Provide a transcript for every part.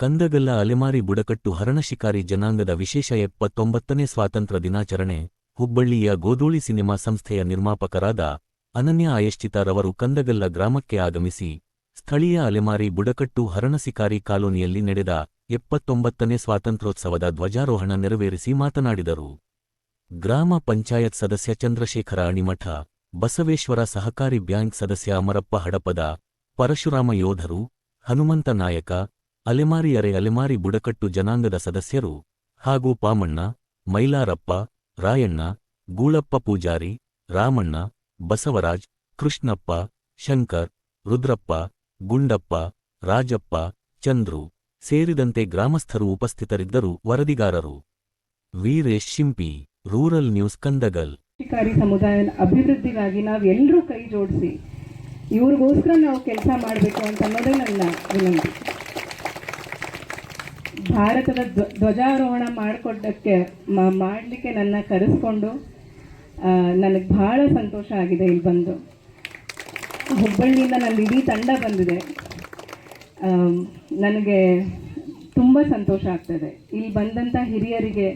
ಕಂದಗಲ್ಲ ಅಲೆಮಾರಿ ಬುಡಕಟ್ಟು ಹರಣಶಿಕಾರಿ ಜನಾಂಗದ ವಿಶೇಷ ಎಪ್ಪತ್ತೊಂಬತ್ತನೇ ಸ್ವಾತಂತ್ರ್ಯ ದಿನಾಚರಣೆ, ಹುಬ್ಬಳ್ಳಿಯ ಗೋಧೂಳಿ ಸಿನಿಮಾ ಸಂಸ್ಥೆಯ ನಿರ್ಮಾಪಕರಾದ ಅನನ್ಯ ಆಯಶ್ಚಿತಾರವರು ಕಂದಗಲ್ಲ ಗ್ರಾಮಕ್ಕೆ ಆಗಮಿಸಿ, ಸ್ಥಳೀಯ ಅಲೆಮಾರಿ ಬುಡಕಟ್ಟು ಹರಣಶಿಕಾರಿ ಕಾಲೋನಿಯಲ್ಲಿ ನಡೆದ ಎಪ್ಪತ್ತೊಂಬತ್ತನೇ ಸ್ವಾತಂತ್ರ್ಯೋತ್ಸವದ ಧ್ವಜಾರೋಹಣ ನೆರವೇರಿಸಿ ಮಾತನಾಡಿದರು. ಗ್ರಾಮ ಪಂಚಾಯತ್ ಸದಸ್ಯ ಚಂದ್ರಶೇಖರ ಅಣಿಮಠ, ಬಸವೇಶ್ವರ ಸಹಕಾರಿ ಬ್ಯಾಂಕ್ ಸದಸ್ಯ ಅಮರಪ್ಪ ಹಡಪದ, ಪರಶುರಾಮ ಯೋಧರು, ಹನುಮಂತ ನಾಯಕ ಅಲೆಮಾರಿಯರೆ ಅಲೆಮಾರಿ ಬುಡಕಟ್ಟು ಜನಾಂಗದ ಸದಸ್ಯರು ಹಾಗೂ ಪಾಮಣ್ಣ, ಮೈಲಾರಪ್ಪ, ರಾಯಣ್ಣ, ಗೂಳಪ್ಪ ಪೂಜಾರಿ, ರಾಮಣ್ಣ, ಬಸವರಾಜ್, ಕೃಷ್ಣಪ್ಪ, ಶಂಕರ್, ರುದ್ರಪ್ಪ, ಗುಂಡಪ್ಪ, ರಾಜಪ್ಪ, ಚಂದ್ರು ಸೇರಿದಂತೆ ಗ್ರಾಮಸ್ಥರು ಉಪಸ್ಥಿತರಿದ್ದರು ವರದಿಗಾರರು. Veeresh Shimpi, rural news Kandagal. ಶಿಕಾರಿ ಸಮುದಾಯ ಅಭಿವೃದ್ಧಿಗಾಗಿ ನಾವೆಲ್ಲರೂ ಕೈ ಜೋಡಿಸಿ, ಇವ್ರಿಗೋಸ್ಕರ ನಾವು ಕೆಲಸ ಮಾಡಬೇಕು ಅಂತ ಅನ್ನೋದೇ ನನ್ನ ವಿನಂತಿ. ಭಾರತದ ಧ್ವ- ಧ್ವಜಾರೋಹಣ ಮಾಡಿಕೊಟ್ಟಕ್ಕೆ ಮಾಡಲಿಕ್ಕೆ ನನ್ನ ಕರೆಸ್ಕೊಂಡು ನನಗೆ ಭಾಳ ಸಂತೋಷ ಆಗಿದೆ ಇಲ್ಲಿ ಬಂದು. ಹುಬ್ಬಳ್ಳಿಯಿಂದ ನನ್ನ ಇಡೀ ತಂಡ ಬಂದಿದೆ. ನನಗೆ ತುಂಬ ಸಂತೋಷ ಆಗ್ತದೆ. ಇಲ್ಲಿ ಬಂದಂಥ ಹಿರಿಯರಿಗೆ,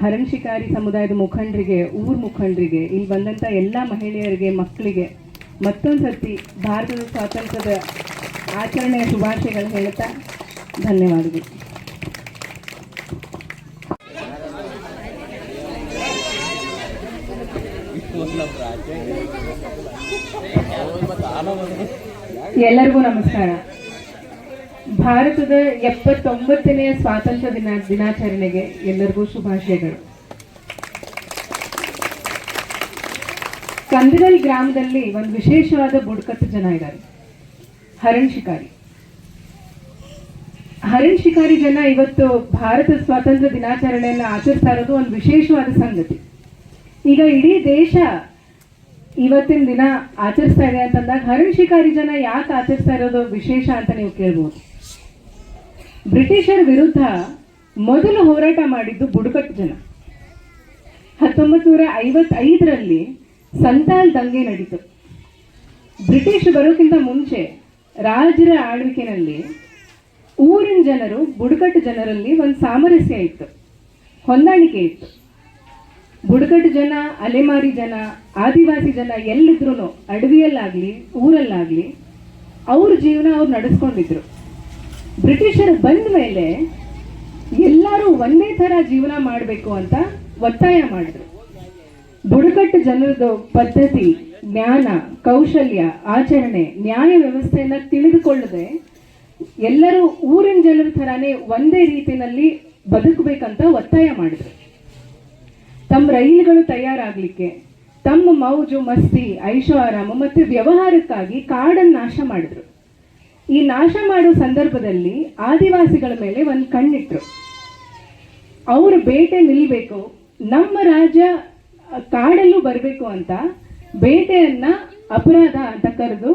ಹರಣ್ ಶಿಕಾರಿ ಸಮುದಾಯದ ಮುಖಂಡರಿಗೆ, ಊರ್ ಮುಖಂಡರಿಗೆ, ಇಲ್ಲಿ ಬಂದಂಥ ಎಲ್ಲ ಮಹಿಳೆಯರಿಗೆ ಮಕ್ಕಳಿಗೆ ಮತ್ತೊಂದು ಸರ್ತಿ ಭಾರತದ ಸ್ವಾತಂತ್ರ್ಯದ ಆಚರಣೆಯ ಶುಭಾಶಯಗಳು ಹೇಳ್ತಾ ಧನ್ಯವಾದಗಳು. ಎಲ್ಲರಿಗೂ ನಮಸ್ಕಾರ. ಭಾರತದ ಎಪ್ಪತ್ತೊಂಬತ್ತನೆಯ ಸ್ವಾತಂತ್ರ್ಯ ದಿನ ದಿನಾಚರಣೆಗೆ ಎಲ್ಲರಿಗೂ ಶುಭಾಶಯಗಳು. ಕಂದಗಲ್ ಗ್ರಾಮದಲ್ಲಿ ಒಂದು ವಿಶೇಷವಾದ ಬುಡಕಟ್ಟು ಜನ ಇದ್ದಾರೆ. ಹರಣ್ ಶಿಕಾರಿ. ಹರಣ್ ಶಿಕಾರಿ ಜನ ಇವತ್ತು ಭಾರತ ಸ್ವಾತಂತ್ರ್ಯ ದಿನಾಚರಣೆಯನ್ನು ಆಚರಿಸ್ತಾ ಇರೋದು ಒಂದು ವಿಶೇಷವಾದ ಸಂಗತಿ. ಈಗ ಇಡೀ ದೇಶ ಇವತ್ತಿನ ದಿನ ಆಚರಿಸ್ತಾ ಇದೆ ಅಂತಂದಾಗ ಹರಣ್ ಶಿಕಾರಿ ಜನ ಯಾಕೆ ಆಚರಿಸ್ತಾ ಇರೋದು ವಿಶೇಷ ಅಂತ ನೀವು ಕೇಳ್ಬೋದು. ಬ್ರಿಟಿಷರ ವಿರುದ್ಧ ಮೊದಲು ಹೋರಾಟ ಮಾಡಿದ್ದು ಬುಡಕಟ್ಟು ಜನ. ಹತ್ತೊಂಬತ್ತು ನೂರ ಐವತ್ತೈದರಲ್ಲಿ ಸಂತಾಲ್ ದಂಗೆ ನಡೀತು. ಬ್ರಿಟಿಷ್ ಬರೋಕ್ಕಿಂತ ಮುಂಚೆ ರಾಜರ ಆಳ್ವಿಕೆನಲ್ಲಿ ಊರಿನ ಜನರು ಬುಡಕಟ್ಟು ಜನರಲ್ಲಿ ಒಂದು ಸಾಮರಸ್ಯ ಇತ್ತು. ಹೊಂದಾಣಿಕೆ ಇತ್ತು. ಬುಡಕಟ್ಟು ಜನ, ಅಲೆಮಾರಿ ಜನ, ಆದಿವಾಸಿ ಜನ ಎಲ್ಲಿದ್ರು ಅಡವಿಯಲ್ಲಾಗ್ಲಿ, ಊರಲ್ಲಾಗ್ಲಿ ಅವ್ರ ಜೀವನ ಅವ್ರು ನಡೆಸ್ಕೊಂಡಿದ್ರು. ಬ್ರಿಟಿಷರು ಬಂದ ಮೇಲೆ ಎಲ್ಲರೂ ಒಂದೇ ಥರ ಜೀವನ ಮಾಡಬೇಕು ಅಂತ ಒತ್ತಾಯ ಮಾಡಿದ್ರು. ಬುಡಕಟ್ಟು ಜನರದ್ದು ಪದ್ಧತಿ, ಜ್ಞಾನ, ಕೌಶಲ್ಯ, ಆಚರಣೆ, ನ್ಯಾಯ ವ್ಯವಸ್ಥೆಯನ್ನ ತಿಳಿದುಕೊಳ್ಳದೆ ಎಲ್ಲರೂ ಊರಿನ ಜನರ ಥರಾನೇ ಒಂದೇ ರೀತಿಯಲ್ಲಿ ಬದುಕಬೇಕಂತ ಒತ್ತಾಯ ಮಾಡಿದ್ರು. ತಮ್ಮ ರೈಲುಗಳು ತಯಾರಾಗಲಿಕ್ಕೆ, ತಮ್ಮ ಮೌಜು, ಮಸ್ತಿ ಐಷೋ ಆರಾಮ ಮತ್ತು ವ್ಯವಹಾರಕ್ಕಾಗಿ ಕಾಡನ್ನು ನಾಶ ಮಾಡಿದ್ರು. ಈ ನಾಶ ಮಾಡೋ ಸಂದರ್ಭದಲ್ಲಿ ಆದಿವಾಸಿಗಳ ಮೇಲೆ ಒಂದು ಕಣ್ಣಿಟ್ರು. ಅವರು ಬೇಟೆ ನಿಲ್ಬೇಕು, ನಮ್ಮ ರಾಜ್ಯ ಕಾಡಲ್ಲೂ ಬರಬೇಕು ಅಂತ ಬೇಟೆಯನ್ನ ಅಪರಾಧ ಅಂತ ಕರೆದು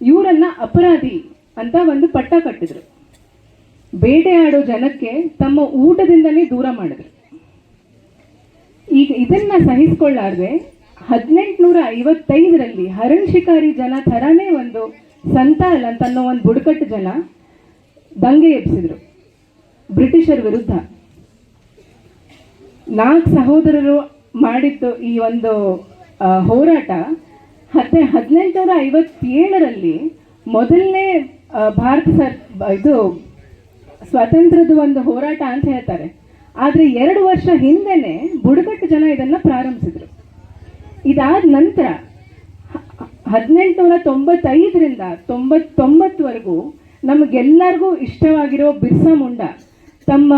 ಇವರನ್ನ ಅಪರಾಧಿ ಅಂತ ಒಂದು ಪಟ್ಟ ಕಟ್ಟಿದ್ರು. ಬೇಟೆಯಾಡೋ ಜನಕ್ಕೆ ತಮ್ಮ ಊಟದಿಂದಲೇ ದೂರ ಮಾಡಿದ್ರು. ಈಗ ಇದನ್ನ ಸಹಿಸಿಕೊಳ್ಳಾರ್ದೆ ಹದಿನೆಂಟುನೂರ ಐವತ್ತೈದರಲ್ಲಿ ಹರಣ್ ಶಿಕಾರಿ ಜನ ಥರನೇ ಒಂದು ಸಂತಾಲ್ ಅಂತ ಅನ್ನೋ ಒಂದು ಬುಡಕಟ್ಟು ಜನ ದಂಗೆ ಎಬ್ಸಿದ್ರು. ಬ್ರಿಟಿಷರ ವಿರುದ್ಧ. ನಾಲ್ಕು ಸಹೋದರರು ಮಾಡಿದ್ದು ಈ ಒಂದು ಹೋರಾಟ ಮತ್ತೆ ಹದಿನೆಂಟುನೂರ ಐವತ್ತೇಳರಲ್ಲಿ ಮೊದಲನೇ ಭಾರತ ಸರ್, ಇದು ಸ್ವಾತಂತ್ರ್ಯದ ಒಂದು ಹೋರಾಟ ಅಂತ ಹೇಳ್ತಾರೆ. ಆದರೆ ಎರಡು ವರ್ಷ ಹಿಂದೆನೆ ಬುಡಕಟ್ಟು ಜನ ಇದನ್ನ ಪ್ರಾರಂಭಿಸಿದ್ರು. ಇದಾದ ನಂತರ ಹದಿನೆಂಟುನೂರ ತೊಂಬತ್ತೈದರಿಂದ ತೊಂಬತ್ತೊಂಬತ್ತವರೆಗೂ ನಮಗೆಲ್ಲರಿಗೂ ಇಷ್ಟವಾಗಿರೋ ಬಿರ್ಸಾ ಮುಂಡ ತಮ್ಮ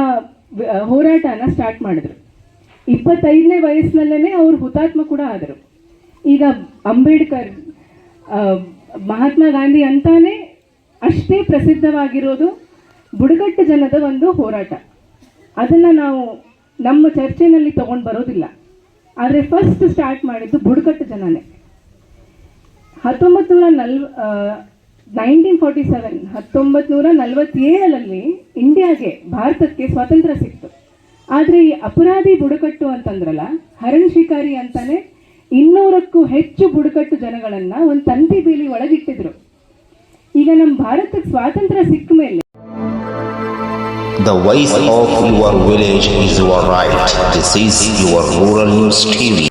ಹೋರಾಟನ ಸ್ಟಾರ್ಟ್ ಮಾಡಿದ್ರು. ಇಪ್ಪತ್ತೈದನೇ ವಯಸ್ಸಿನಲ್ಲೇ ಅವರು ಹುತಾತ್ಮ ಕೂಡ ಆದರು. ಈಗ ಅಂಬೇಡ್ಕರ್ ಮಹಾತ್ಮ ಗಾಂಧಿ ಅಂತಾನೆ ಅಷ್ಟೇ ಪ್ರಸಿದ್ಧವಾಗಿರೋದು ಬುಡಕಟ್ಟು ಜನದ ಒಂದು ಹೋರಾಟ. ಅದನ್ನು ನಾವು ನಮ್ಮ ಚರ್ಚೆನಲ್ಲಿ ತೊಗೊಂಡು ಬರೋದಿಲ್ಲ. ಆದರೆ ಫಸ್ಟ್ ಸ್ಟಾರ್ಟ್ ಮಾಡಿದ್ದು ಬುಡಕಟ್ಟು ಜನನೇ. ಹತ್ತೊಂಬತ್ತು ನೂರ ನಲ್ ನೈನ್ಟೀನ್ ಫಾರ್ಟಿ ಸೆವೆನ್ ಹತ್ತೊಂಬತ್ತು ನೂರ ನಲವತ್ತೇಳರಲ್ಲಿ ಇಂಡಿಯಾಗೆ ಭಾರತಕ್ಕೆ ಸ್ವಾತಂತ್ರ್ಯ ಸಿಕ್ತು. ಆದರೆ ಈ ಅಪರಾಧಿ ಬುಡಕಟ್ಟು ಅಂತಂದ್ರಲ್ಲ, ಹರಣ್ ಶಿಕಾರಿ ಅಂತಾನೆ ಇನ್ನೂರಕ್ಕೂ ಹೆಚ್ಚು ಬುಡಕಟ್ಟು ಜನಗಳನ್ನ ಒಂದು ತಂತಿ ಬೀಲಿ ಒಳಗಿಟ್ಟಿದ್ರು. ಈಗ ನಮ್ಮ ಭಾರತಕ್ಕೆ ಸ್ವಾತಂತ್ರ್ಯ ಸಿಕ್ಕ ಮೇಲೆ The voice of your village is your right. This is your Rural News TV.